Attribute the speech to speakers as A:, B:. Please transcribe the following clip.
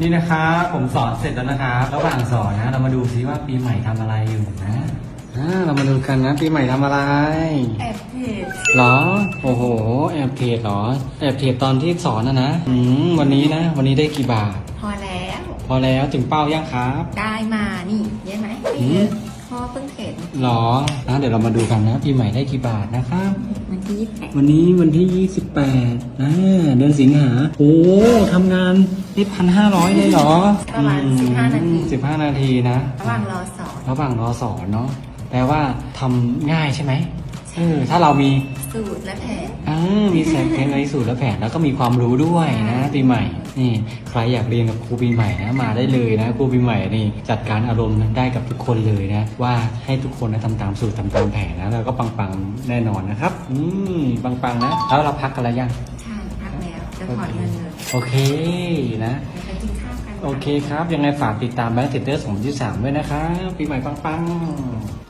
A: นี่นะครับผมสอนเสร็จแล้วนะครับระหว่างสอนนะเรามาดูซิว่าปีใหม่ทำอะไรอยู่นะอ่าเรามาดูกันนะปีใหม่ทำอะไร
B: แอบเพจ
A: เหรอ โอ้โห แอบเทรดเหรอ แอบเทรดตอนที่สอนนะนะอืมวันนี้นะ วันนี้ได้กี่บาท
B: พอแล้ว
A: พอแล้วถึงเป้ายังครับ
B: ได้มานี่เห็นไหม
A: หืม
B: พ่อเพิ่งเห็น
A: เหรออะเดี๋ยวเรามาดูกันนะปีใหม่ได้กี่บาทนะครับ
B: มันที่ยี่สิบแปด
A: วันนี้วันที่ 28นะเดือนสิงหา โอ้ทำงานนี่พันห้าร้อยเลยเหรอ
B: ประมาณสิบห้านาที
A: สิบห้านาทีนะ
B: ระหว่างรอสอน
A: ระหว่างรอสอนเนาะแปลว่าทำง่ายใช่ไหม เออถ้าเรามี
B: สูตรและแผน
A: อ่ามีแสงเพลงในสูตรและแผนแล้วก็มีความรู้ด้วยนะปีใหม่ นี่ ใครอยากเรียนกับครูปีใหม่นะมาได้เลยนะครูปีใหม่นี่จัดการอารมณ์ได้กับทุกคนเลยนะ ว่าให้ทุกคนนะทำตามสูตรทำตามแผนนะแล้วก็ปังๆแน่นอนนะครับ อืมปังๆนะแล้วเราพักกันแล้วยัง
B: ใช่พักแล้วจะถอนเงินเลย
A: โอเคนะ
B: เดี๋ยวไปกินข้าวกัน
A: โอเคครับยังไงฝากติดตามแบงค์เทเตอร์สองที่สามด้วยนะครับปีใหม่ปังๆ